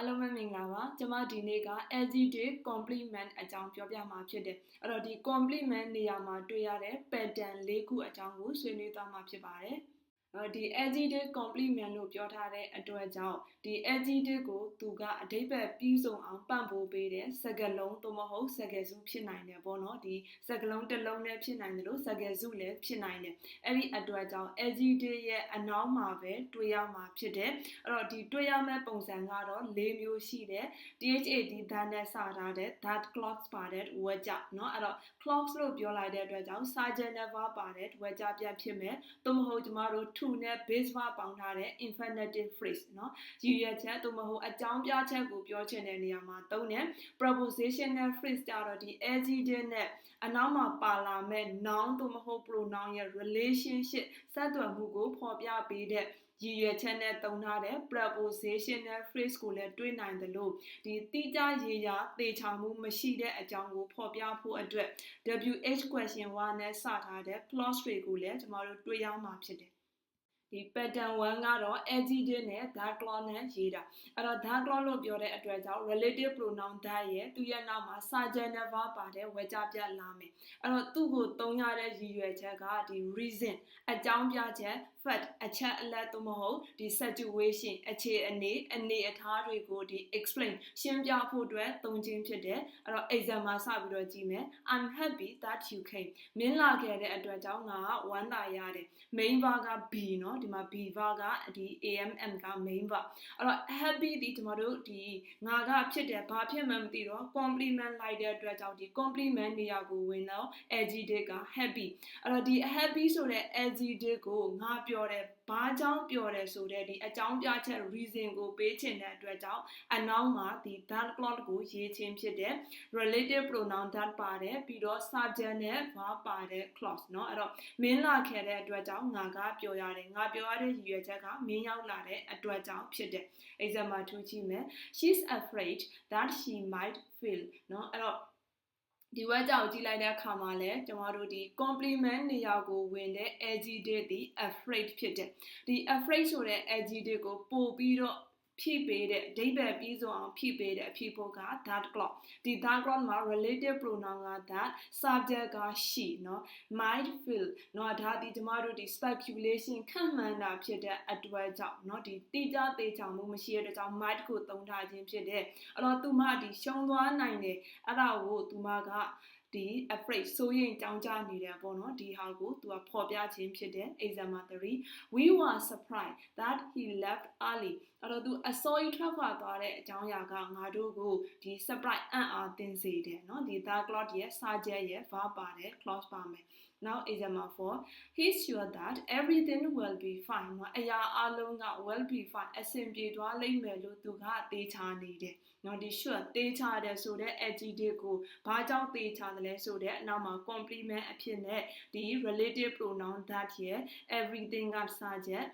အားလုံးပဲမင်္ဂလာပါကျွန်မဒီနေ့က adjective complement အကြောင်းပြောပြမှာဖြစ်တယ်အဲ့တော့ဒီ complement နေရာမှာတွေ့ရတဲ့ pattern ၄ခုအကြောင်းကိုဆွေးနွေးသွားမှာဖြစ်ပါတယ် ဒီ adjective complement လို့ပြောထားတဲ့အတွက်ကြောင့်ဒီ adjective ကိုသူကအဓိပ္ပာယ်ပြီးဆုံးအောင်ပံ့ပိုးပေးတဲ့စကားလုံးသို့မဟုတ်စကားစုဖြစ်နိုင်တယ်ပေါ့နော်ဒီစကားလုံးတစ်လုံးလည်းဖြစ်နိုင်တယ်လို့စကားစုလည်းဖြစ်နိုင်တယ်အဲ့ဒီအတွက်ကြောင့် adjective ရဲ့အနောက်မှာပဲတွေ့ရမှာဖြစ်တယ်အဲ့တော့ဒီတွေ့ရမယ့်ပုံစံကတော့၄မျိုးရှိတယ် THAD တန်းနဲ့စထားတဲ့ that clocks ပါတဲ့ word ကြเนาะအဲ့တော့ clocks လို့ပြောလိုက်တဲ့အတွက်ကြောင့် subject verb ပါတဲ့ word ကြပြဖြစ်မယ်သို့မဟုတ်ကျမတို့ to နဲ့ base verb ပေါင်းထားတဲ့ infinitive phrase เนาะရည်ရွယ်ချက်သို့မဟုတ်အကြောင်းပြချက်ကိုပြောချင်တဲ့နေရာမှာသုံးတယ် prepositional phrase ကြတော့ဒီ adjective နဲ့အနောက်မှာပါလာမဲ့ noun သို့မဟုတ် pronoun ရဲ့ relationship ဆက်သွယ်မှုကိုဖော်ပြပေးတဲ့ရည်ရွယ်ချက်နဲ့သုံးထားတဲ့ prepositional phrase ကိုလည်းတွေးနိုင်တယ်လို့ဒီတိကျရေရာသေချာမှုမရှိတဲ့အကြောင်းကိုဖော်ပြဖို့အတွက် WH question 1နဲ့စထားတဲ့ clause တွေကိုလည်းကျမတို့တွေးရမှာဖြစ်တယ် ဒီ pattern 1ကတော့ adjective နဲ့ that clause နဲ့ရေးတာအဲ့တော့ that clause လို့ပြောတဲ့အတွက်ကြောင့် relative pronoun that ရဲ့သူရဲ့နောက်မှာ subject verb ပါတဲ့ဝေကြပြလာမယ်အဲ့တော့သူ့ကိုသုံးရတဲ့ရည်ရွယ်ချက်ကဒီ reason အကြောင်းပြချက် fact အချက်အလက်သို့မဟုတ်ဒီ situation အခြေအနေအနေအထားတွေကိုဒီ explain ရှင်းပြဖို့အတွက်သုံးခြင်းဖြစ်တယ်အဲ့တော့ exam မှာစပြီးတော့ကြည့်မယ် I'm happy that you came မင်းလာခဲ့တဲ့အတွက်ကြောင့်ငါကဝမ်းသာရတယ် main verb က be เนาะဒီမှာ be verb ကဒီ amm က main verb အဲ့တော့ happy ဒီကျွန်တော်တို့ဒီငါကဖြစ်တယ်ဘာဖြစ်မှမသိတော့ compliment လိုက်တဲ့အတွက်ကြောင့်ဒီ compliment နေရာကိုဝင်တော့ adjective က happy အဲ့တော့ဒီ happy ဆိုတဲ့ adjective ကိုငါပြော တယ်ဘာကြောင့်ပြောတယ်ဆိုတဲ့ဒီအကြောင်းပြချက် reason ကိုပေးချင်တဲ့အတွက်ကြောင့်အနောက်မှာဒီ that clause ကိုရေးခြင်းဖြစ်တဲ့ relative pronoun that ပါတယ်ပြီးတော့ subject နဲ့ verb ပါတဲ့ clause เนาะအဲ့တော့မင်းလာခဲ့တဲ့အတွက်ကြောင့်ငါကပြောရတယ်ငါပြောရတဲ့ရည်ရွယ်ချက်ကမင်းရောက်လာတဲ့အတွက်ကြောင့်ဖြစ်တဲ့ exam မှာထူးကြည့်မယ် she's afraid that she might fail เนาะအဲ့တော့ ဒီဝက်ကြောက်ကြည့်လိုက်တဲ့အခါမှာလဲကျမတို့ဒီ complement နေရာကိုဝင်တဲ့ adjective ဒီ afraid ဖြစ်တယ်ဒီ afraid ဆိုတဲ့ adjective ကိုပို့ပြီးတော့ ဖြည့်ပေးတဲ့အဓိပ္ပာယ်ပြီးဆုံးအောင်ဖြည့်ပေးတဲ့အဖြစ်ဖို့က that clause ဒီ that clause မှာ relative pronoun က that subject က she เนาะ might feel เนาะဒါဒီကျမတို့ဒီ speculation ခန့်မှန်းတာဖြစ်တဲ့အတွက်ကြောင့်เนาะဒီတိကျသေးချောင်မှုမရှိတဲ့ကြောင့် might ကိုသုံးထားခြင်းဖြစ်တဲ့အဲ့တော့သူမဒီရှုံသွားနိုင်တယ်အဲ့ဒါကိုသူမက ဒီ afraid စိုးရိမ်ကြောင်းကြနေတဲ့ပေါ့နော်ဒီဟာကိုသူကဖော်ပြခြင်းဖြစ်တယ် example 3 we were surprised that he left early အဲ့တော့သူအစိုးရထွက်ခွာသွားတဲ့အကြောင်းအရာကငါတို့ကိုဒီ surprise အံ့အားသင်စေတယ်နော်ဒီ the cloud ရဲ့စာချက်ရဲ့ verb ပါတယ် clause ပါမယ် now example 4 he's sure that everything will be fine เนาะအရာအလုံးက will be fine အဆင်ပြေသွားလိမ့်မယ်လို့သူကသေချာနေတယ်เนาะဒီ sure သေချာတယ်ဆိုတဲ့ adjective ကိုဘာကြောင့်သေချာတယ်လဲဆိုတဲ့အနောက်မှာ complement အဖြစ်နဲ့ဒီ relative pronoun that ရဲ့ everything ကစာချက်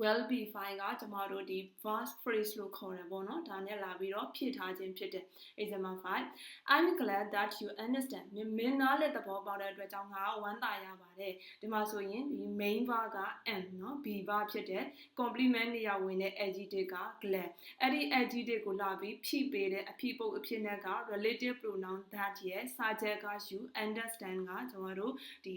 well be file ကကျမတို့ဒီ vast phrase လို့ခေါ်တယ်ပေါ့နော်ဒါနဲ့လာပြီးတော့ဖြည့်ထားခြင်းဖြစ်တယ် example file i'm glad that you understand မင်းနားလည်သဘောပေါက်တဲ့အတွက်ကြောင့်ငါဝမ်းသာရပါတယ်ဒီမှာဆိုရင်ဒီ main verb က am နော် be verb ဖြစ်တယ် complement နေရာဝင်တဲ့ adjective က glad အဲ့ဒီ adjective ကိုလာပြီးဖြည့်ပေးတဲ့အဖြစ်ပုတ်အဖြစ်နဲ့က relative pronoun that ရဲ့စာချက်က you understand ကကျမတို့ဒီ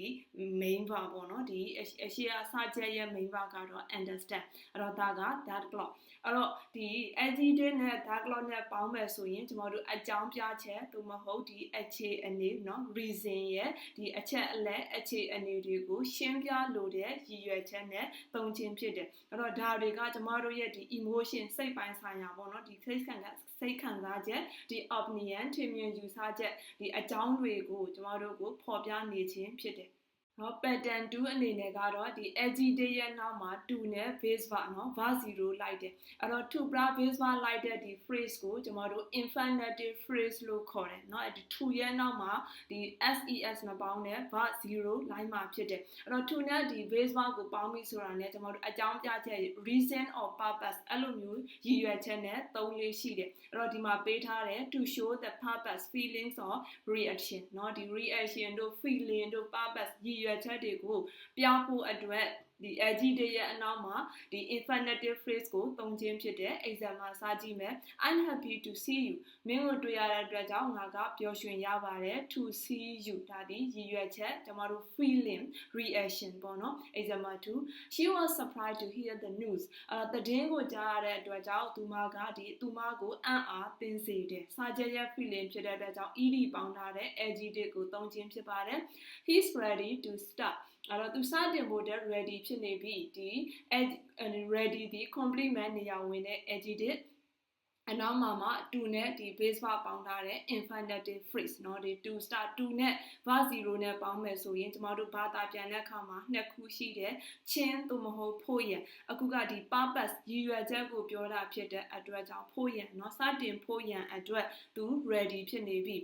main verb ပေါ့နော်ဒီအရှိအစာချက်ရဲ့ main verb ကတော့ understand understand အဲ့တော့ဒါက that clause အဲ့တော့ဒီ adjective နဲ့ that clause နဲ့ပေါင်းမယ်ဆိုရင်ကျွန်တော်တို့အကြောင်းပြချက်သို့မဟုတ်ဒီအခြေအနေเนาะ reason ရဲ့ဒီအချက်အလက်အခြေအနေတွေကိုရှင်းပြလိုတဲ့ရည်ရွယ်ချက်နဲ့သုံးခြင်းဖြစ်တယ်အဲ့တော့ဒါတွေကကျွန်တော်တို့ရဲ့ဒီ emotion စိတ်ပိုင်းဆိုင်ရာပေါ့เนาะဒီစိတ်ခံကစိတ်ခံစားချက်ဒီ opinion ထင်မြင်ယူဆချက်ဒီအကြောင်းတွေကိုကျွန်တော်တို့ကိုဖော်ပြနေခြင်းဖြစ်တယ် နော် pattern 2အနေနဲ့ကတော့ဒီ adjective ရဲ့နောက်မှာ2နဲ့ base verb နော် verb 0လိုက်တယ်အဲ့တော့ to bra base verb လိုက်တဲ့ဒီ phrase ကိုကျွန်တော်တို့ infinitive phrase လို့ခေါ်တယ်နော်အဲ့ဒီ2ရဲ့နောက်မှာဒီ ses မပေါင်းတဲ့ verb 0လိုက်မှာဖြစ်တယ်အဲ့တော့2နဲ့ဒီ base verb ကိုပေါင်းပြီးဆိုတာနဲ့ကျွန်တော်တို့အကြောင်းပြချက် reason or purpose အဲ့လိုမျိုးရည်ရွယ်ချက်နဲ့သုံးလေးရှိတယ်အဲ့တော့ဒီမှာပေးထားတယ် to show the purpose feelings or reaction เนาะဒီ reaction တို့ feeling တို့ purpose ရည် ရွယ်ချက်တွေကိုပြောင်းဖို့အတွက် ဒီ adjective ရဲ့အနောက်မှာဒီ infinitive phrase ကိုသုံးခြင်းဖြစ်တဲ့ exam မှာစကြည့်မယ် I'm happy to see you မင်းကိုတွေ့ရတဲ့အတွက်ကြောင့်ငါကပျော်ရွှင်ရပါတယ် to see you ဒါဒီရည်ရွယ်ချက်ကျွန်တော်တို့ feeling reaction ပေါ့နော် exam 2 she was surprised to hear the news အဲတည်င်းကိုကြားရတဲ့အတွက်ကြောင့်သူမကဒီသူမကိုအံ့အားသင်စေတယ်စာချက်ရဲ့ feeling ဖြစ်တဲ့အတွက်ကြောင့် ed ပေါင်းထားတဲ့ adjective ကိုသုံးခြင်းဖြစ်ပါတယ် he's ready to start အဲ့တော့သူစတင်ဖို့တဲ့ ready ဖြစ်နေပြီဒီ ready ဒီ complement နေရာဝင်တဲ့ adjective အနောက်မှာမှ2နဲ့ဒီ base verb ပေါင်းထားတဲ့ infinitive phrase เนาะဒီ2 start 2နဲ့ verb 0နဲ့ပေါင်းမယ်ဆိုရင်ကျမတို့ဘာသာပြန်တဲ့အခါမှာနှစ်ခုရှိတယ်ချင်းသို့မဟုတ်ဖို့ရအခုကဒီ purpose ရည်ရွယ်ချက်ကိုပြောတာဖြစ်တဲ့အတွက်ကြောင့်ဖို့ရเนาะစတင်ဖို့ရအတွက်သူ ready ဖြစ်နေပြီ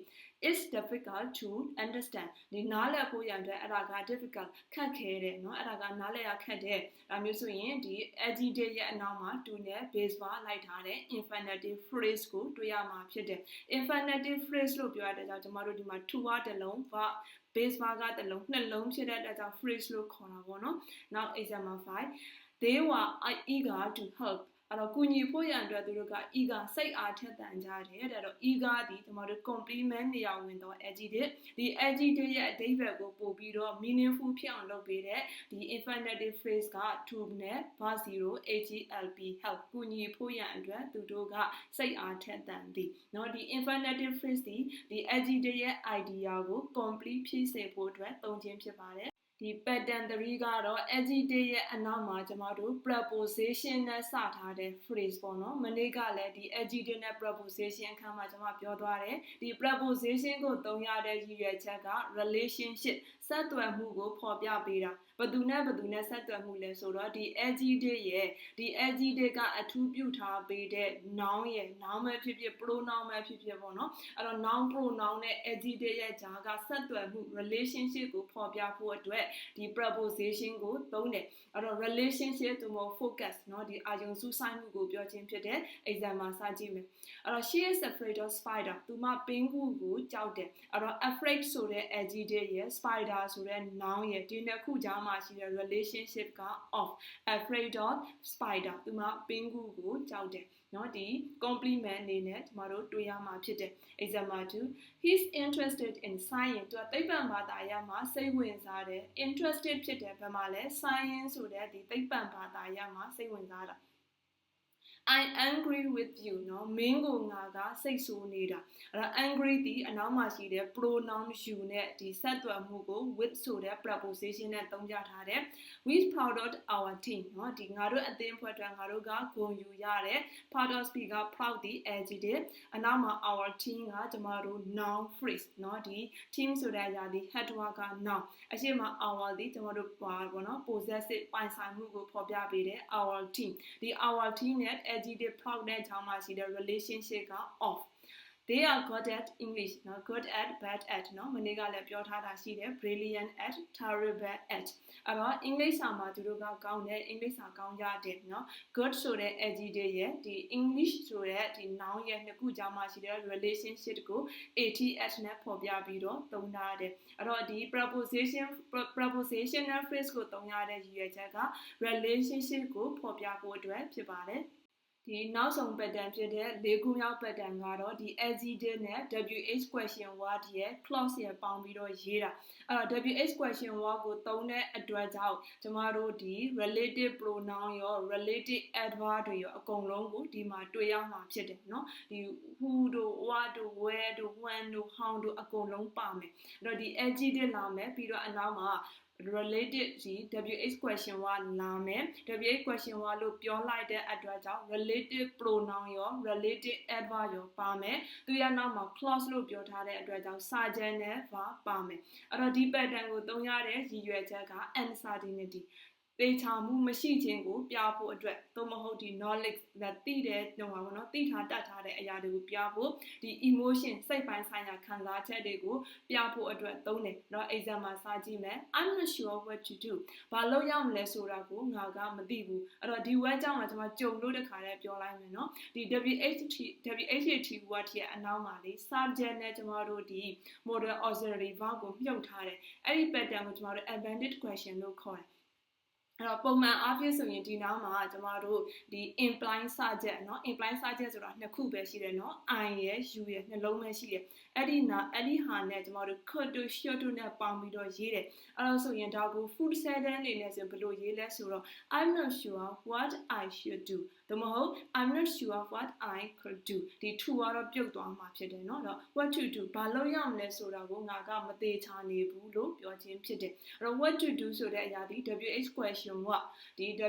is difficult to understand ဒီနားလည်ဖို့ရန်အတွက်အဲ့ဒါက difficult ခက်ခဲတယ်เนาะအဲ့ဒါကနားလည်ရခက်တယ်ဒါမျိုးဆိုရင်ဒီ adjective ရဲ့အနောက်မှာ to နဲ့ base verb လိုက်ထားတဲ့ infinitive phrase ကိုတွေ့ရမှာဖြစ်တယ် infinitive phrase လို့ပြောရတဲ့ကြောင့်ကျွန်တော်တို့ဒီမှာ to ကတစ်လုံး verb base verb ကတစ်လုံးနှစ်လုံးဖြစ်တဲ့အတွက်ကြောင့် phrase လို့ခေါ်တာပေါ့နော် now example 5 they were eager to help အဲ့တော့ကုညီဖို့ရန်အတွက်သူတို့က eager စိတ်အားထက်သန်ကြတယ်တဲ့တော့ eager ဒီကျွန်တော်တို့ complement နေရာဝင်တော့ adjective ဒီ adjective ရဲ့အဓိပ္ပာယ်ကိုပို့ပြီးတော့ meaningful ဖြစ်အောင်လုပ်ပေးတဲ့ဒီ infinitive phrase က to နဲ့ verb 0 help help ကုညီဖို့ရန်အတွက်သူတို့ကစိတ်အားထက်သန်သည်เนาะဒီ infinitive phrase ဒီဒီ adjective ရဲ့ idea ကို complete ဖြည့်စေဖို့အတွက်သုံးခြင်းဖြစ်ပါတယ် ဒီ pattern 3ကတော့ adjective ရဲ့အနောက်မှာကျမတို့ preposition နဲ့စထားတဲ့ phrase ပေါ့နော်မနေ့ကလည်းဒီ adjective နဲ့ preposition အခန်းမှာကျမပြောသွားတယ်ဒီ preposition ကိုသုံးရတဲ့ရည်ရွယ်ချက်က relationship ဆက်သွယ်မှုကိုဖော်ပြပေးတာဘသူနဲ့ဘသူနဲ့ဆက်သွယ်မှုလဲဆိုတော့ဒီ adjective ရဲ့ဒီ adjective ကအထူးပြုထားပေးတဲ့ noun ရဲ့ noun ပဲဖြစ်ဖြစ် pronoun ပဲဖြစ်ဖြစ်ပေါ့နော်အဲ့တော့ noun pronoun နဲ့ adjective ရဲ့ဂျာကဆက်သွယ်မှု relationship ကိုဖော်ပြဖို့အတွက်ဒီ preposition ကိုသုံးတယ်အဲ့တော့ relationship တို့မ focus เนาะဒီအာယုံစူးစိုက်မှုကိုပြောခြင်းဖြစ်တဲ့ exam မှာစကြည့်မယ်အဲ့တော့ she is afraid of spider သူမပင်ကူကိုကြောက်တယ်အဲ့တော့ afraid ဆိုတဲ့ adjective ရဲ့ spider ဆိုတဲ့ noun ရဲ့ဒီနှစ်ခုကြားမှာရှိတဲ့ relationship က of afraid of spider သူမပင်ကူကိုကြောက်တယ်เนาะဒီ complement အနေနဲ့ကျမတို့တွေ့ရမှာဖြစ်တယ် example 2 he's interested in science သူကသိပ္ပံဘာသာရပ်မှာစိတ်ဝင်စားတယ် interested ဖြစ်တယ်ဘယ်မှာလဲ science ဆိုတဲ့ဒီသိပ္ပံဘာသာရပ်မှာစိတ်ဝင်စားတာ I angry with you เนาะမင်းကိုငါကစိတ်ဆိုးနေတာအဲ့တော့ angry ဒီအနောက်မှာရှိတဲ့ pronoun you နဲ့ဒီဆက်သွယ်မှုကို with ဆိုတဲ့ preposition နဲ့သုံးကြထားတယ် we proud of our team เนาะဒီငါတို့အသင်းဖွဲ့အတွက်ငါတို့ကဂုဏ်ယူရတယ် proud of speak က proud ဒီ adjective အနောက်မှာ our team ကကျမတို့ noun phrase เนาะဒီ team ဆိုတဲ့အရာဒီ head work က noun အရှိမ our ဒီကျမတို့ပါပေါ့နော် possessive ပိုင်ဆိုင်မှုကိုဖော်ပြပေးတယ် our team ဒီ our team နဲ့ adjective proud နဲ့ကြောင်းမှာရှိတဲ့ relationship က of they are good at english เนาะ good at bad at เนาะမနေ့ကလည်းပြောထားတာရှိတယ် brilliant at terrible at အဲ့တော့ english စာမှာသူတို့ကကောင်းတယ် english စာကောင်းကြတယ်เนาะ good ဆိုတဲ့ adjective ရဲ့ဒီ english ဆိုတဲ့ဒီ noun ရဲ့နှစ်ခုကြားမှာရှိတဲ့ relationship ကို at နဲ့ဖော်ပြပြီးတော့သုံးထားတယ်အဲ့တော့ဒီ preposition prepositional phrase ကိုသုံးရတဲ့ရည်ရွယ်ချက်က relationship ကိုဖော်ပြဖို့အတွက်ဖြစ်ပါတယ် ဒီနောက်ဆုံး pattern ဖြစ်တဲ့၄ခုမြောက် pattern ကတော့ဒီ adjective နဲ့ WH question word ရဲ့ clause ရဲ့ပေါင်းပြီးတော့ရေးတာအဲ့တော့ WH question word ကိုသုံးတဲ့အတွက်ကြောင့်ကျမတို့ဒီ relative pronoun ရော relative adverb တွေရောအကုန်လုံးကိုဒီမှာတွေ့ရမှာဖြစ်တယ်เนาะဒီ who တို့ what တို့ where တို့ when တို့ how တို့အကုန်လုံးပါမယ်အဲ့တော့ဒီ adjective လာမယ်ပြီးတော့အနောက်မှာ related ဒီ WH question ကလာမယ် WH question ကလို့ပြောလိုက်တဲ့အတွက်ကြောင့် relative pronoun ရော relative adverb ရောပါမယ်သူရနောက်မှာ clause လို့ပြောထားတဲ့အတွက်ကြောင့် subject နဲ့ verb ပါမယ်အဲ့တော့ဒီ pattern ကိုသုံးရတဲ့ရည်ရွယ်ချက်က uncertainty သေချာမှုမရှိခြင်းကိုပြဖို့အတွက်သို့မဟုတ်ဒီ knowledge that သိတဲ့ဟိုပါဘောနော်သိထားတတ်ထားတဲ့အရာတွေကိုပြဖို့ဒီ emotion စိတ်ပိုင်းဆိုင်ရာခံစားချက်တွေကိုပြဖို့အတွက်သုံးတယ်เนาะ exam မှာစာကြည့်မယ် I'm not sure what to do ဘာလုပ်ရမလဲဆိုတာကိုငါကမသိဘူးအဲ့တော့ဒီ word ကြောင့်မှကျွန်မကြုံလို့တခါတည်းပြောလိုက်မယ်เนาะဒီ WHT WHT word ရဲ့အနောက်မှာလေ subject နဲ့ကျွန်တော်တို့ဒီ model auxiliary verb ကိုမြုပ်ထားတယ်အဲ့ဒီ pattern ကိုကျွန်တော်တို့ abundant question လို့ခေါ်တယ် အဲ့ တော့ပုံမှန်အားဖြင့်ဆိုရင်ဒီနောက်မှာကျမတို့ဒီ imply စချက်เนาะ imply စချက်ဆိုတာနှစ်ခုပဲရှိတယ်เนาะ i ရယ် u ရယ်နှလုံးပဲရှိတယ်အဲ့ဒီနာအဲ့ဒီဟာနဲ့ကျမတို့ could to should to နဲ့ပေါင်းပြီးတော့ရေးတယ်အဲ့တော့ဆိုရင်ဒါကို food sentence အနေနဲ့ဆိုဘယ်လိုရေးလဲဆိုတော့ i'm not sure what i should do ဒါမဟုတ် i'm not sure what i could do ဒီ to ကတော့ပြုတ်သွားမှာဖြစ်တယ်เนาะတော့ what to do ဘာလုပ်ရမလဲဆိုတာကိုငါကမသေးချာနေဘူးလို့ပြောခြင်းဖြစ်တယ်အဲ့တော့ what to do ဆိုတဲ့အရာဒီ wh question ကဒီ wh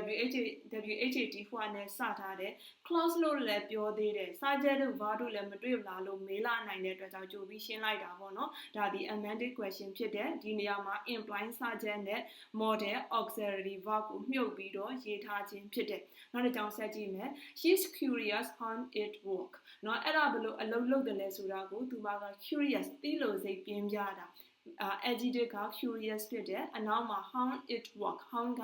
what ဟိုနဲ့စထားတယ် clause လို့လည်းပြောသေးတယ်စာချက်တို့ဘာတို့လည်းမတွေ့လားလို့မေးလာနိုင်တဲ့အတွက်ကြောင့်ကြိုပြီးရှင်းလိုက်တာပေါ့နော်ဒါဒီ amended question ဖြစ်တဲ့ဒီနေရာမှာ imply စာချက်နဲ့ model auxiliary verb ကိုမြုပ်ပြီးတော့ရေးထားခြင်းဖြစ်တယ်နောက်တစ်ကြောင်းဆက်ကြည့်မယ် she's curious how it work เนาะအဲ့ဒါဘလို့အလုပ်လုပ်တယ်လဲဆိုတာကိုသူမက curious သိလို့စိတ်ပြင်းပြတာအာ adjective က curious ဖြစ်တယ်အနောက်မှာ how it work how က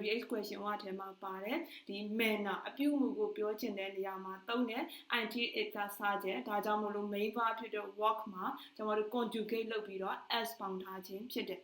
wh question ဝထဲမှာပါတယ်ဒီ manner အပြုအမူကိုပြောချင်တဲ့နေရာမှာသုံးတယ် int it ကစားချက်ဒါကြောင့်မလို့ main verb ဖြစ်တဲ့ work မှာကျွန်တော်တို့ conjugate လုပ်ပြီးတော့ s ပေါင်းထားခြင်းဖြစ်တယ်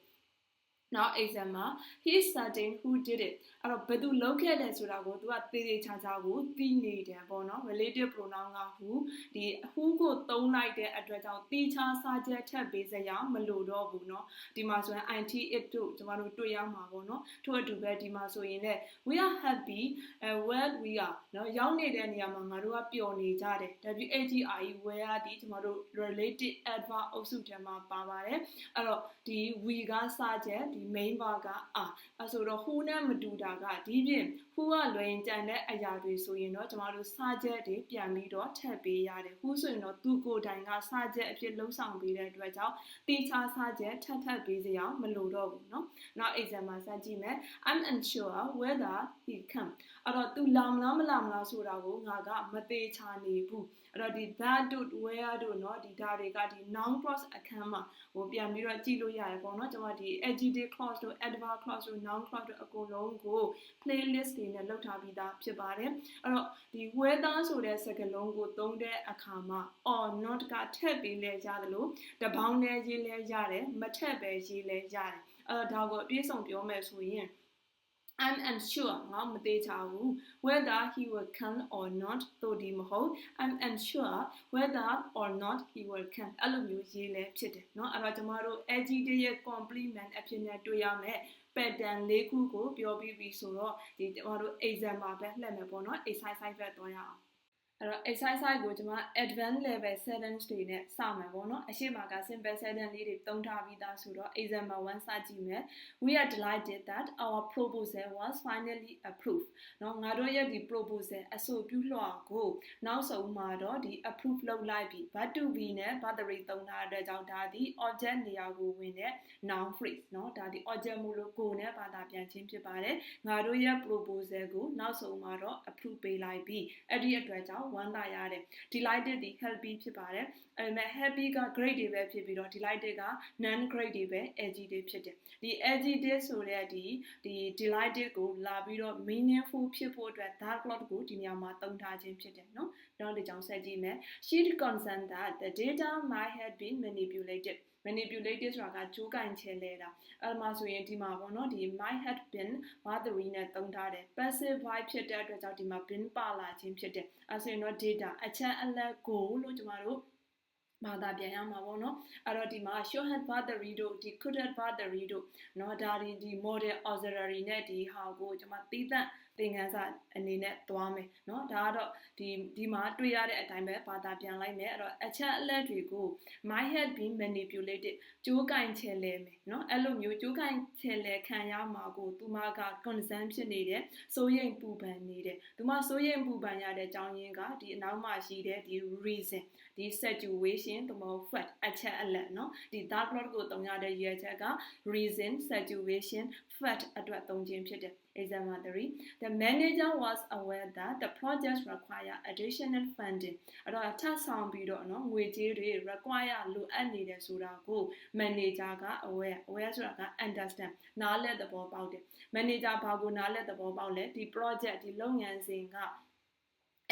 နောက် exam မှာ he is certain who did it အဲ့တော့ဘယ်သူလုပ်ခဲ့တယ်ဆိုတာကိုသူကသေသေးချာချာကိုသိနေတယ်ပေါ့နော် relative pronoun က who ဒီ who ကိုသုံးလိုက်တဲ့အတွက်ကြောင့်တိချာစာချက်ထပ်ပေးစရာမလိုတော့ဘူးเนาะဒီမှာဆိုရင် int it တို့ကျွန်တော်တို့တွေ့ရမှာပေါ့နော်ထို့အတူပဲဒီမှာဆိုရင်လည်း we are happy uh, where we are เนาะရောက်နေတဲ့နေရာမှာငါတို့ကပျော်နေကြတယ် where where ဒီကျွန်တော်တို့ related adverb အုပ်စုထဲမှာပါပါတယ်အဲ့တော့ဒီ we ကစာချက်ဒီ ီ main verb က are အဲဆိုတော့ who နဲ့မတူတာကဒီပြင် who ကလွယ်ရင်ကြံတဲ့အရာတွေဆိုရင်တော့ကျွန်တော်တို့စာချက်တွေပြန်ပြီးတော့ထည့်ပေးရတယ် who ဆိုရင်တော့သူကိုယ်တိုင်ကစာချက်အဖြစ်လှုပ်ဆောင်ပေးတဲ့အတွက်ကြောင့်တိချာစာချက်ထပ်ထပ်ပေးစရာမလိုတော့ဘူးเนาะနောက် exam မှာစကြည့်မယ် I'm unsure whether he come အဲ့တော့ तू လာမလားမလာမလားဆိုတာကိုငါကမသေးချာနေဘူးအဲ့တော့ဒီ that တို့ where တို့เนาะဒီဒါတွေကဒီ noun clause အခန်းမှာဟိုပြန်ပြီးတော့ကြည့်လို့ရတယ်ပေါ့เนาะကျွန်တော်ဒီ adjective clause တို့ adverb clause တို့ noun clause တို့အကုန်လုံးကို playlist တွေ နဲ့လုပ်ထားပြီးသားဖြစ်ပါတယ်အဲ့တော့ဒီ weather ဆိုတဲ့စကားလုံးကိုသုံးတဲ့အခါမှာ or not ကထည့်ပေးလဲရတယ်လို့တပေါင်းနဲ့ရေးလဲရတယ်မထည့်ပဲရေးလဲရတယ်အဲ့တော့ဒါကိုအပြည့်စုံပြောမယ်ဆိုရင် I'm unsure ငါမသေးချာဘူး whether he will come or not တို့ဒီမဟုတ် I'm unsure whether or not he will come အဲ့လိုမျိုးရေးလဲဖြစ်တယ်เนาะအဲ့တော့ကျမတို့ adjective ရဲ့ complement အဖြစ်နဲ့တွေ့ရမယ် pattern ၄ခုကိုပြောပြီးပြီဆိုတော့ဒီကျွန်တော်တို့ exam မှာပဲလှည့်မယ်ပေါ့နော် exercise ပဲတွန်းရအောင် အဲ့တော့ exercise ကိုကျွန်မ advanced level sentence တွေနဲ့စမယ်ပေါ့နော်အရှိမက simple sentence လေးတွေတုံးထားပြီးသားဆိုတော့ example 1စကြည့်မယ် we are delighted that our proposal was finally approved เนาะငါတို့ရဲ့ဒီ proposal အဆိုပြုလွှာကိုနောက်ဆုံးမှာတော့ဒီ approve လုပ်လိုက်ပြီ but to be နဲ့ battery တုံးထားတဲ့ကြောင့်ဒါဒီ object နေရာကိုဝင်တဲ့ noun phrase เนาะဒါဒီ object မူလို့ကိုနဲ့ဘာသာပြန်ခြင်းဖြစ်ပါတယ်ငါတို့ရဲ့ proposal ကိုနောက်ဆုံးမှာတော့ approve ပေးလိုက်ပြီအဲ့ဒီအတွက်ကြောင့် ဝမ်းသာရတယ် delighted ဒီ happy ဖြစ်ပါတယ်အဲ့မဲ့ happy က great တွေပဲဖြစ်ပြီးတော့ delighted က non great တွေပဲ adjective ဖြစ်တယ်ဒီ adjective ဆိုတဲ့ဒီဒီ delighted ကိုလာပြီးတော့ meaningful ဖြစ်ဖို့အတွက် that clause ကိုဒီနေရာမှာသုံးထားခြင်းဖြစ်တယ်နော်နောက်တစ်ကြောင်းဆက်ကြည့်မယ် she concerned that the data might have been manipulated manipulated ဆိုတာကကြိုးကင်ချဲလဲတာအဲ့မှာဆိုရင်ဒီမှာပေါ့နော်ဒီ might have been battery နဲ့သုံးထားတယ် passive vibe ဖြစ်တဲ့အတွက်ကြောင့်ဒီမှာ been ပါလာခြင်းဖြစ်တယ်အဲ့ဆိုရင်တော့ data အချက်အလက်ကိုလို့ကျမတို့ဘာသာပြန်ရမှာပေါ့နော်အဲ့တော့ဒီမှာ show had battery တို့ဒီ could had battery တို့เนาะဒါဒီဒီ model auxiliary နဲ့ဒီဟာကိုကျွန်မသီးသန့် သင်ခန်းစာအနေနဲ့သွားမယ်เนาะဒါကတော့ဒီဒီမှာတွေ့ရတဲ့အတိုင်းပဲဘာသာပြန်လိုက်မယ်အဲ့တော့အချက်အလက်တွေကို my had been manipulated ကြိုးကင်ချဲလဲမယ်เนาะအဲ့လိုမျိုးကြိုးကင်ချဲလဲခံရမှာကိုသူမက concern ဖြစ်နေတယ်စိုးရိမ်ပူပန်နေတယ်သူမစိုးရိမ်ပူပန်ရတဲ့အကြောင်းရင်းကဒီအနောက်မှာရှိတဲ့ဒီ reason ဒီ situation တမော fact အချက်အလက်เนาะဒီ that plot ကိုတုံရတဲ့ရည်ချက်က reason situation fact အတွက်သုံးခြင်းဖြစ်တယ် Example 3. The manager was aware that the project require additional funding. အဲ့တော့ထပ်ဆောင်ပြီးတော့နော်ငွေကြေးတွေ require လိုအပ်နေတယ်ဆိုတာကို manager က aware aware ဆိုတာက understand နားလည်သဘောပေါက်တယ် manager ဘာကိုနားလည်သဘောပေါက်လဲဒီ project ဒီလုပ်ငန်းစဉ်က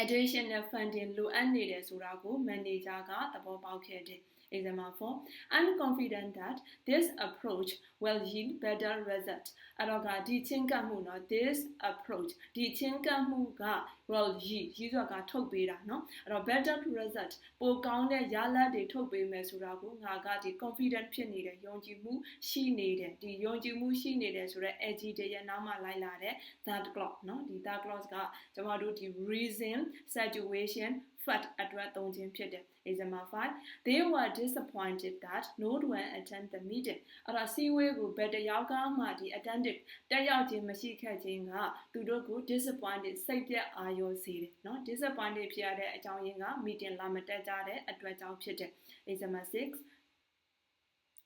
additional funding လိုအပ်နေတယ်ဆိုတာကို manager ကသဘောပေါက်ခဲ့တယ်။ example 4 i'm confident that this approach will yield better result အဲ့တော့ကဒီချင်းကပ်မှုเนาะ this approach ဒီချင်းကပ်မှုက will yield ရည်စွာကထုတ်ပေးတာเนาะအဲ့တော့ better result ပိုကောင်းတဲ့ရလဒ်တွေထုတ်ပေးမယ်ဆိုတာကိုငါကဒီ confident ဖြစ်နေတယ်ယုံကြည်မှုရှိနေတယ်ဒီယုံကြည်မှုရှိနေတယ်ဆိုတော့ edge တွေရဲ့နောက်မှာလိုက်လာတဲ့ that clause เนาะဒီ that clause ကကျွန်တော်တို့ဒီ reason situation fact အတွက်သုံးခြင်းဖြစ်တယ် example 5 they were disappointed that no one attended the meeting အဲ့ဒါစီဝေးကိုဘယ်တယောက်ကမှဒီ attended တက်ရောက်ခြင်းမရှိခဲ့ခြင်းကသူတို့ကို disappointed စိတ်ပြတ်အာရုံစေတယ်เนาะ disappointed ဖြစ်ရတဲ့အကြောင်းရင်းက meeting လာမတက်ကြတဲ့အတွက်ကြောင့်ဖြစ်တယ် example 6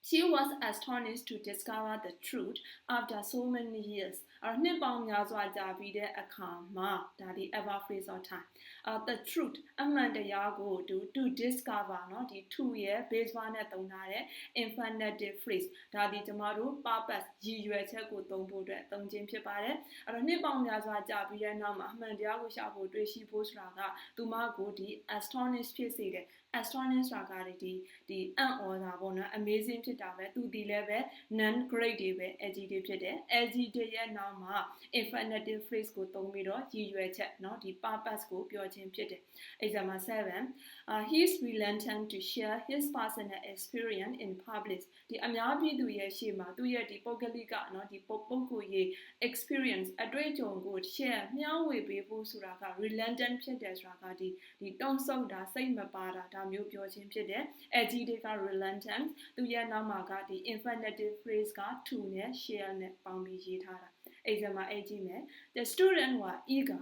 She was astonished to discover the truth after so many years. အဲ့နှစ်ပေါင်းများစွာကြာပြီးတဲ့အခါမှာဒါဒီ ever phrase of time. Uh the truth အမှန်တရားကို to to discover เนาะဒီ to ရဲ့ base verb နဲ့သုံးထားတဲ့ infinitive phrase ဒါဒီကျမတို့ purpose ရည်ရွယ်ချက်ကိုသုံးဖို့အတွက်သုံးခြင်းဖြစ်ပါတယ်။အဲ့တော့နှစ်ပေါင်းများစွာကြာပြီးတဲ့နောက်မှာအမှန်တရားကိုရှာဖို့တွေ့ရှိဖို့ဆိုတာကသူမကိုဒီ astonish ဖြစ်စေတယ် astonish ဆိုတာကဒီဒီအံ့ဩတာပေါ့နော် amazing ဖြစ်တာပဲသူဒီလည်းပဲ non great တွေပဲ adjective ဖြစ်တယ် adjective ရဲ့နောက်မှာ infinitive phrase ကိုသုံးပြီးတော့ရည်ရွယ်ချက်เนาะဒီ purpose ကိုပြောခြင်းဖြစ်တယ် example 7 uh, he is reluctant to share his personal experience in public ဒီအများပြည်သူရဲ့ရှေ့မှာသူရဲ့ဒီပုဂ္ဂလိကเนาะဒီပုဂ္ဂိုလ်ရေး experience အတွေ့အကြုံကို share မျှဝေပေးဖို့ဆိုတာက reluctant ဖြစ်တယ်ဆိုတာကဒီဒီတုံ့ဆုပ်တာစိတ်မပါတာဒါမျိုးပြောခြင်းဖြစ်တယ် adjective က reluctant သူရဲ့နောက်မှာကဒီ infinitive phrase က to နဲ့ share နဲ့ပေါင်းပြီးရေးထားတာ example 8ကြည့်မယ် the student were eager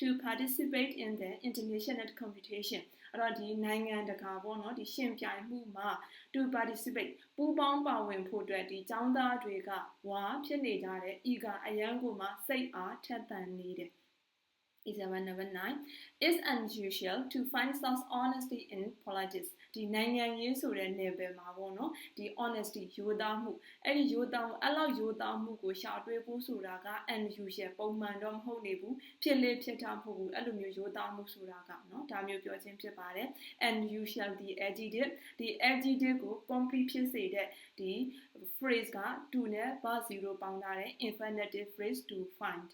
to participate in the international competition အဲ့တော့ဒီနိုင်ငံတကာပေါ့နော်ဒီရှင်ပြိုင်မှုမှာ to participate ပူးပေါင်းပါဝင်ဖို့အတွက်ဒီចောင်းသားတွေကဝါဖြစ်နေကြတဲ့ eager အရန်ကိုမှစိတ်အားထက်သန်နေတယ် Example number 9 is unusual to find such honesty in politics ဒီနိုင်ငံရေးဆိုတဲ့ level မှာပေါ့နော်ဒီ honesty ရိုးသားမှုအဲ့ဒီရိုးသားမှုအဲ့လောက်ရိုးသားမှုကိုရှာတွေ့ဖို့ဆိုတာက unusual ပုံမှန်တော့မဟုတ်နေဘူးဖြစ်လေဖြစ်တာမဟုတ်ဘူးအဲ့လိုမျိုးရိုးသားမှုဆိုတာကနော်ဒါမျိုးပြောခြင်းဖြစ်ပါတယ် unusual ဒီ adjective ဒီ adjective ကို complete ဖြစ်စေတဲ့ဒီ phrase က to နဲ့ verb 0ပေါင်းထားတဲ့ infinitive phrase to find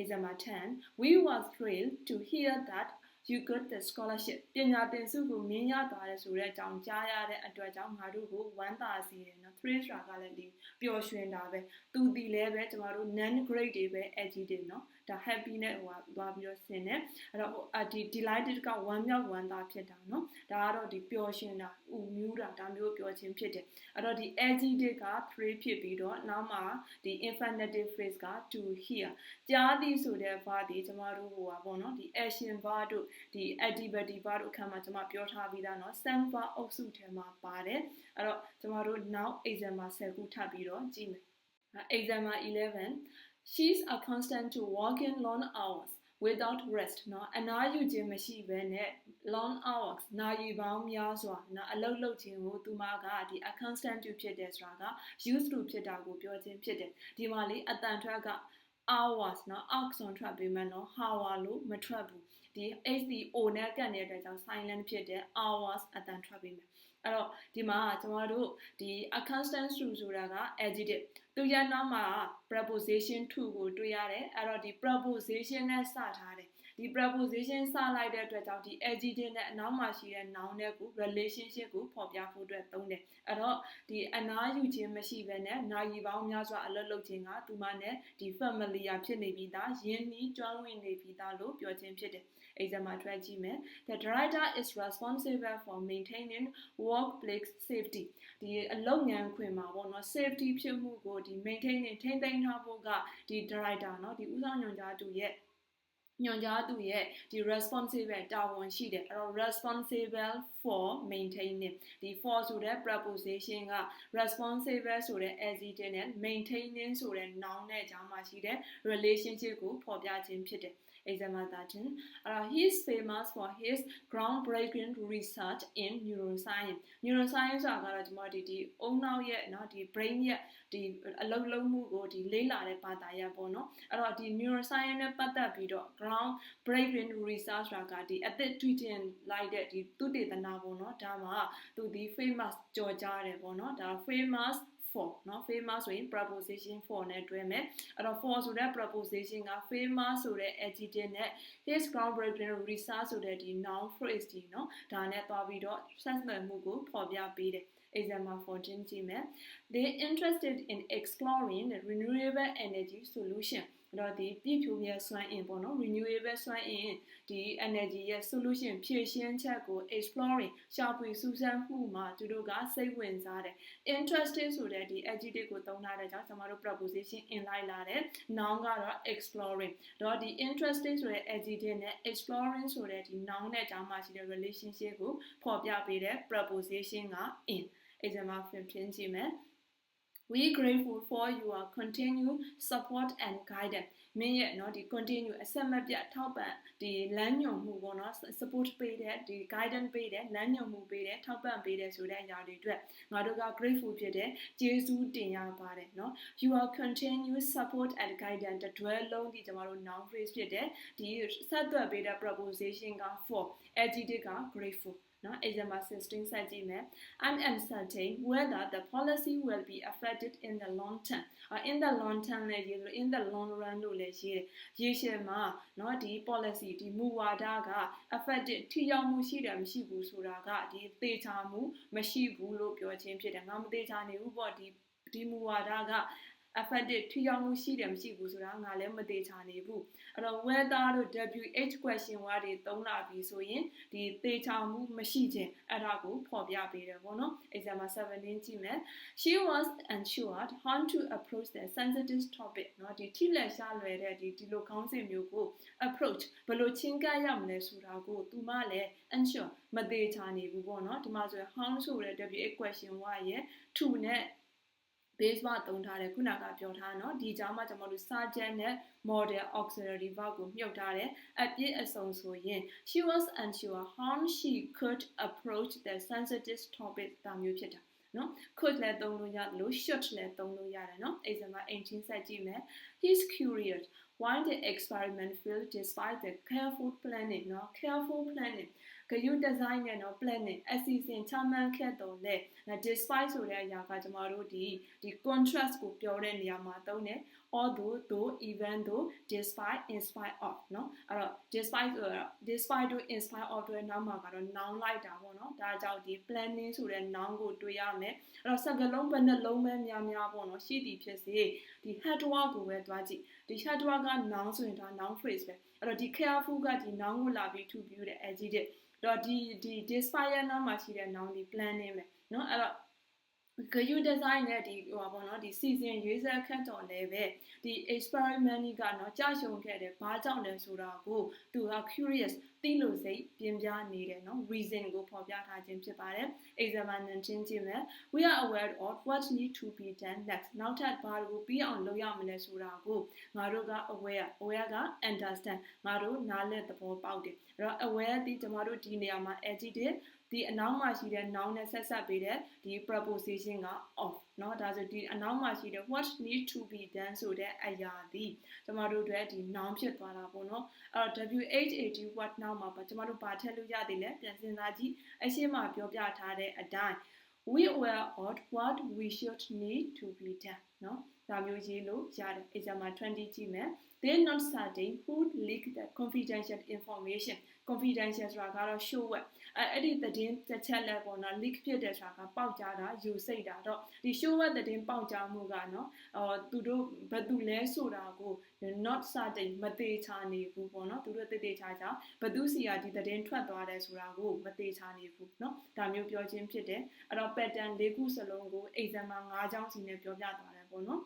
Example 10 We were thrilled to hear that you got the scholarship ပညာသင်ဆုကိုမြင်ရသွားတယ်ဆိုတဲ့အကြောင်းကြားရတဲ့အတွက်ကြောင့်ငါတို့ကိုဝမ်းသာစေတယ်နော် thrill ဆိုတာကလည်းဒီပျော်ရွှင်တာပဲသူဒီလည်းပဲကျမတို့ non grade တွေပဲ adjective နော်ဒါ happy နဲ့ဟိုသွားပြီးတော့ဆင်တယ်အဲ့တော့ဒီ delighted ကဝမ်းမြောက်ဝမ်းသာဖြစ်တာနော်ဒါကတော့ဒီပျော်ရွှင်တာဥမြူးတာဒါမျိုးပြောခြင်းဖြစ်တယ်အဲ့တော့ဒီ adjective က three ဖြစ်ပြီးတော့နောက်မှာဒီ infinitive phrase က to hear ကြားသည်ဆိုတဲ့ verb ဒီကျမတို့ဟိုပါပေါ့နော်ဒီ action verb တို့ဒီ activity verb တို့အခါမှာကျမပြောထားပြီးသားเนาะ sum verb အုပ်စုထဲမှာပါတယ်အဲ့တော့ကျမတို့ now example 10ခုထပ်ပြီးတော့ကြည့်မယ် example 11 She's accustomed to working long hours without rest နော်အနားယူခြင်းမရှိဘဲနဲ့ long hours နာရီပေါင်းများစွာနော်အလုပ်လုပ်ခြင်းကိုသူမကဒီ accustomed to ဖြစ်တယ်ဆိုတာက used to ဖြစ်တာကိုပြောခြင်းဖြစ်တယ်ဒီမှာလေအတန်ထွက်က hours နော် aux ဆိုထွက်ပေးမယ်နော် hour လို့မထွက်ဘူးဒီ hdo နဲ့ကတ်နေတဲ့အတွက်ကြောင့် silent ဖြစ်တယ် hours အတန်ထွက်ပေးမယ် အဲ့တော့ဒီမှာကျွန်တော်တို့ဒီ a constant to ဆိုတာက adjective သူရနောက်မှာ preposition to ကိုတွေ့ရတယ်အဲ့တော့ဒီ preposition နဲ့စထားတယ်ဒီ preposition စလိုက်တဲ့အတွက်ကြောင့်ဒီ adjective နဲ့အနောက်မှာရှိတဲ့ noun နဲ့ကို relationship ကိုဖော်ပြဖို့အတွက်သုံးတယ်အဲ့တော့ဒီအနားယူခြင်းမရှိဘဲနဲ့နာရီပေါင်းများစွာအလုပ်လုပ်ခြင်းကသူမနဲ့ဒီ familiar ဖြစ်နေပြီးသားယဉ်နီးကျွမ်းဝင်နေပြီးသားလို့ပြောခြင်းဖြစ်တယ် example ထွက်ကြည့်မယ် the director is responsible for maintaining workplace safety ဒီအလုပ်ငန်းခွင်မှာပေါ့နော် safety ဖြစ်မှုကိုဒီ maintaining ထိန်းသိမ်းထားဖို့ကဒီ director เนาะဒီဥဆောင်ညွှန်ကြားသူရဲ့ညွှန်ကြားသူရဲ့ဒီ responsible တာဝန်ရှိတယ်အဲ့တော့ responsible for maintaining ဒီ for ဆိုတဲ့ preposition က responsible ဆိုတဲ့ adjective နဲ့ maintaining ဆိုတဲ့ noun နဲ့ကြားမှာရှိတဲ့ relationship ကိုဖော်ပြခြင်းဖြစ်တယ် exam 13အဲ့တော့ he is famous for his groundbreaking research in neuroscience neuroscience ဆိုတာကတော့ကျွန်တော်ဒီဒီအုံနောက်ရဲ့เนาะဒီ brain ရဲ့ဒီအလုံးလုံးမှုကိုဒီလေးလာတဲ့ဘာသာရပ်ပေါ့နော်အဲ့တော့ဒီ neuroscience နဲ့ပတ်သက်ပြီးတော့ ground breaking research ဆိုတာကဒီအသက်တွေ့တင်လိုက်တဲ့ဒီသုတေသနပေါ့နော်ဒါမှသူဒီ famous ကြော်ကြားတယ်ပေါ့နော်ဒါ famous for เนาะ famous ဆိုရင် preposition for နဲ့တွဲမယ်အဲ့တော့ for ဆိုတဲ့ preposition က famous ဆိုတဲ့ adjective နဲ့ his groundbreaking research ဆိုတဲ့ဒီ noun phrase ဒီเนาะဒါနဲ့တွားပြီးတော့ဆက်သွယ်မှုကိုဖော်ပြပေးတယ် example 14ကြည့်မယ် they interested in exploring the renewable energy solution တော့ဒီပြည့်ဖြိုးမြဲစွမ်းအင်ပေါ့နော် renewable စွမ်းအင်ဒီ energy ရဲ့ solution ဖြည့်ရှင်းချက်ကို exploring ရှာဖွေစူးစမ်းမှုမှာသူတို့ကစိတ်ဝင်စားတယ် interested ဆိုတဲ့ဒီ adjective ကိုသုံးထားတဲ့ကြောင့်ကျွန်တော်တို့ preposition in လိုက်လာတယ် noun ကတော့ exploring တော့ဒီ interested ဆိုတဲ့ adjective နဲ့ exploring ဆိုတဲ့ဒီ noun နဲ့ကြားမှာရှိတဲ့ relationship ကိုဖော်ပြပေးတဲ့ preposition က in example 15ကြည့်မယ် we grateful for your continued support and guidance မင်းရဲ့เนาะဒီ continue အဆက်မပြတ်ထောက်ပံ့ဒီလမ်းညွှန်မှုပေါ့เนาะ support ပေးတဲ့ဒီ guidance ပေးတဲ့လမ်းညွှန်မှုပေးတဲ့ထောက်ပံ့ပေးတဲ့ဆိုတဲ့အရာတွေအတွက်ငါတို့က grateful ဖြစ်တဲ့ကျေးဇူးတင်ရပါတယ်เนาะ your continued support and guidance တတွဲလုံးဒီကျွန်တော်တို့ noun phrase ဖြစ်တဲ့ဒီဆက်သွယ်ပေးတဲ့ preposition က for adjective က grateful နော် example 16စကြည့်မယ် I'm uncertain whether the policy will be affected in the long term in the long term လည်းရေးလို့ in the long run လို့လည်းရေးတယ်ရေရှည်မှာနော်ဒီ policy ဒီမူဝါဒက affected ထိရောက်မှုရှိတယ်မရှိဘူးဆိုတာကဒီသေချာမှုမရှိဘူးလို့ပြောခြင်းဖြစ်တယ်ငါမသေချာနေဘူးပေါ့ဒီဒီမူဝါဒက affected ထိရောက်မှုရှိတယ်မရှိဘူးဆိုတာငါလည်းမသေးချာနေဘူးအဲ့တော့ whether တို့ WH question ဝါတွေသုံးလာပြီဆိုရင်ဒီသေချာမှုမရှိခြင်းအဲ့ဒါကိုဖော်ပြပေးတယ်ပေါ့နော် example 17ကြည့်မယ် she was unsure how to approach the sensitive topic เนาะဒီထိလက်ရှားလွယ်တဲ့ဒီဒီလိုခေါင်းစဉ်မျိုးကို approach ဘယ်လိုချင်းကပ်ရမလဲဆိုတာကိုသူမလည်း unsure မသေးချာနေဘူးပေါ့နော်ဒီမှာဆိုရင် how ဆိုတဲ့ WH question ဝါရဲ့ to နဲ့ base မှာသုံးထားတယ်ခုနကပြောထားเนาะဒီကြားမှာကျွန်တော်တို့ subject နဲ့ model auxiliary verb ကိုမြုပ်ထားတယ်အပြည့်အစုံဆိုရင် she was unsure how she could approach the sensitive topic ဒါမျိုးဖြစ်တာနော် could လည်းသုံးလို့ရတယ်လို့ should လည်းသုံးလို့ရတယ်နော် example 18ဆက်ကြည့်မယ် he's curious why the experiment failed despite the careful planning နော် careful planning ဂရု design နဲ့နော် planning အစီအစဉ်ချမှတ်ခဲ့တော့လေ despite ဆိုတဲ့အရာကကျမတို့ဒီဒီ contrast ကိုပြောတဲ့နေရာမှာသုံးတယ် although though even though despite in spite of เนาะအဲ့တော့ despite ဆိုတော့ despite to in spite of တွေနောက်မှာကတော့ noun လိုက်တာပေါ့เนาะဒါကြောင့်ဒီ planning ဆိုတဲ့ noun ကိုတွေ့ရမယ်အဲ့တော့စကားလုံးဘယ်နှလုံးပဲများများပေါ့เนาะရှိသည်ဖြစ်စေဒီ head word ကိုပဲတွားကြည့်ဒီ head word က noun ဆိုရင်ဒါ noun phrase ပဲအဲ့တော့ဒီ careful ကဒီ noun ကိုလာပြီး to view တဲ့ adjective တော့ဒီဒီ despire နောက်မှာရှိတဲ့ noun ဒီ plan နေမယ်နော်အဲ့တော့ ဂယူ design နဲ့ဒီဟိုပါပေါ့နော်ဒီ season ရွေးဆက်ခန့်တော်လည်းပဲဒီ experiment ကတော့ကြာရှုံခဲ့တယ်ဘာကြောင့်လဲဆိုတာကိုသူက curious သိလို့စိတ်ပြင်ပြနေတယ်နော် reason ကိုဖော်ပြထားခြင်းဖြစ်ပါတယ် example နဲ့ချင်းချင်းပဲ we are aware of what need to be done next နောက်ထပ်ဘာကိုပြီးအောင်လုပ်ရမလဲဆိုတာကိုငါတို့က aware aware က understand ငါတို့နားလည်သဘောပေါက်တယ်အဲ့တော့ aware ဒီကျွန်တော်တို့ဒီနေရာမှာ adjective ဒီအနောက်မှာရှိတဲ့ noun နဲ့ဆက်ဆက်ပေးတဲ့ဒီ preposition က of เนาะဒါဆိုဒီအနောက်မှာရှိတဲ့ what need to be done ဆိုတဲ့အရာဒီကျမတို့တို့ဒီ noun ဖြစ်သွားတာပေါ့เนาะအဲ့တော့ WH80 what now မှာကျမတို့ဘာထည့်လို့ရသေးလဲပြန်စဉ်းစားကြည့်အရှင်းမှာပြောပြထားတဲ့အတိုင်း we were of what we should need to be done เนาะဒါမျိုးရေးလို့ရတယ် example 20ကြည့်မယ် they not certain who leak the confidential information confidential ဆိုတာကတော့ show web အဲအဲ့ဒီသတင်းတစ်ချက်လက်ပေါ့နော် leak ဖြစ်တယ်ဆိုတာကပေါက်ကြားတာယူစိတ်တာတော့ဒီ show web သတင်းပေါက်ကြားမှုကနော်အော်သူတို့ဘယ်သူလဲဆိုတာကို not certain မသေးချာနေဘူးပေါ့နော်သူတို့တိတိချာချာဘယ်သူစီကဒီသတင်းထွက်သွားတယ်ဆိုတာကိုမသေးချာနေဘူးနော်ဒါမျိုးပြောခြင်းဖြစ်တယ်အဲ့တော့ pattern ၄ခုစလုံးကို exam မှာ၅ချောင်းစီနဲ့ပြောပြသွားတယ်ပေါ့နော်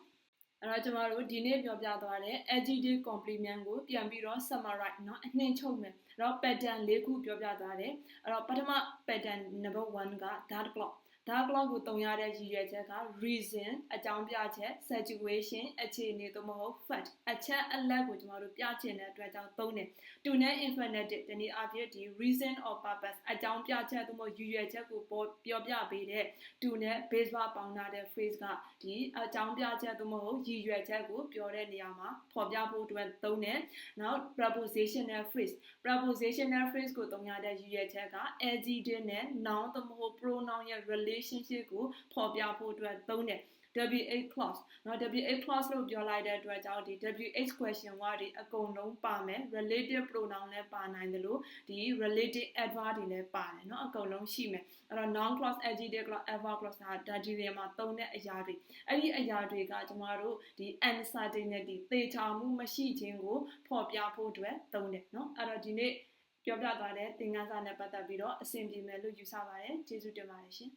အဲ့တော့ကျမတို့ဒီနေ့ပြောပြသွားတဲ့ adjective complement ကိုပြန်ပြီးတော့ summarize เนาะအနှင်ချုပ်မယ်အဲ့တော့ pattern ၄ခုပြောပြသွားတယ်အဲ့တော့ပထမ pattern number 1က that clock ဒါကလော့ကိုတုံရတဲ့ရည်ရွယ်ချက်က reason အကြောင်းပြချက် situation အခြေအနေသို့မဟုတ် fact အချက်အလက်ကိုကျွန်တော်တို့ပြချင်တဲ့အတွက်ကြောင့်သုံးတယ် to နဲ့ infinitive တနည်းအားဖြင့်ဒီ reason or purpose အကြောင်းပြချက်သို့မဟုတ်ရည်ရွယ်ချက်ကိုပြောပြပေးတဲ့ to နဲ့ base verb ပေါင်းထားတဲ့ phrase ကဒီအကြောင်းပြချက်သို့မဟုတ်ရည်ရွယ်ချက်ကိုပြောတဲ့နေရာမှာဖော်ပြဖို့အတွက်သုံးတယ်နောက် prepositional phrase prepositional phrase ကိုသုံးရတဲ့ရည်ရွယ်ချက်က adjective နဲ့ noun သို့မဟုတ် pronoun ရဲ့ relationship ကိုဖော်ပြဖို့အတွက်သုံးတယ် WH clause เนาะ WH clause လို့ပြောလိုက်တဲ့အတွက်ကြောင့်ဒီ WH question ကဒီအကုန်လုံးပါမယ် relative pronoun လည်းပါနိုင်တယ်လို့ဒီ relative adverb တွေလည်းပါတယ်เนาะအကုန်လုံးရှိမယ်အဲ့တော့ noun clause adjective clause adverb clause ဒါဒါဒီတွေမှာသုံးတဲ့အရာတွေအဲ့ဒီအရာတွေကကျမတို့ဒီ uncertainty သေချာမှုမရှိခြင်းကိုဖော်ပြဖို့အတွက်သုံးတယ်เนาะအဲ့တော့ဒီနေ့ပြောပြသွားတဲ့သင်ခန်းစာနဲ့ပတ်သက်ပြီးတော့အဆင်ပြေမယ်လို့ယူဆပါတယ်ကျေးဇူးတင်ပါတယ်ရှင်